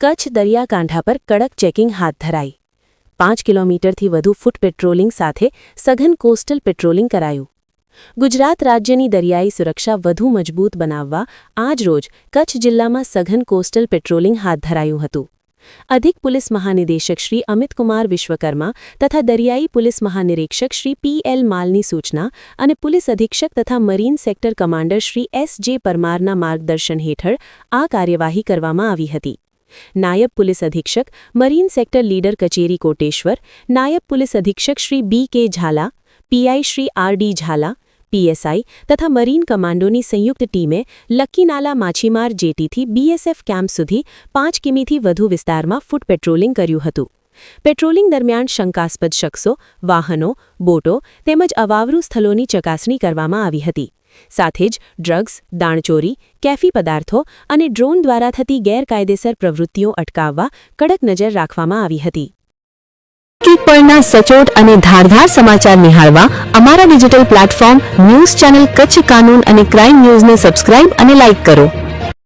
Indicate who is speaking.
Speaker 1: કચ્છ દરિયાકાંઠા પર કડક ચેકિંગ હાથ ધરાઈ. પાંચ કિલોમીટરથી વધુ ફૂટ પેટ્રોલિંગ સાથે સઘન કોસ્ટલ પેટ્રોલિંગ કરાયું. ગુજરાત રાજ્યની દરિયાઈ સુરક્ષા વધુ મજબૂત બનાવવા આજરોજ કચ્છ જિલ્લામાં સઘન કોસ્ટલ પેટ્રોલિંગ હાથ ધરાયું હતું. અધિક પોલીસ મહાનિદેશક શ્રી અમિતકુમાર વિશ્વકર્મા તથા દરિયાઈ પોલીસ મહાનિરીક્ષક શ્રી પી એલ માલની સૂચના અને પોલીસ અધિક્ષક તથા marine sector commander Shri S J પરમારના માર્ગદર્શન હેઠળ આ કાર્યવાહી કરવામાં આવી હતી. નાયબ પોલીસ અધિક્ષક, મરીન સેક્ટર લીડર કચેરી કોટેશ્વર, નાયબ પોલીસ અધિક્ષક Shri B K Jhala, PI Shri R D Jhala, PSI તથા મરીન કમાન્ડોની સંયુક્ત ટીમે લક્કીનાલા માછીમાર જેટીથી બીએસએફ કેમ્પ સુધી પાંચ કિમીથી વધુ વિસ્તારમાં ફૂટ પેટ્રોલિંગ કર્યું હતું. પેટ્રોલિંગ દરમિયાન શંકાસ્પદ શખ્સો, વાહનો, બોટો તેમજ અવાવરૂ સ્થળોની ચકાસણી કરવામાં આવી હતી. સાથે જ ડ્રગ્સ, દાણચોરી, કેફી પદાર્થો અને ડ્રોન દ્વારા થતી ગેરકાયદેસર પ્રવૃત્તિઓ અટકાવવા કડક નજર રાખવામાં આવી હતી.
Speaker 2: કીટ પરના સચોટ અને ધારધાર સમાચાર નિહાળવા અમારા digital platform news channel Kutch કાનૂન અને ક્રાઇમ ન્યૂઝને સબસ્ક્રાઇબ અને લાઇક કરો.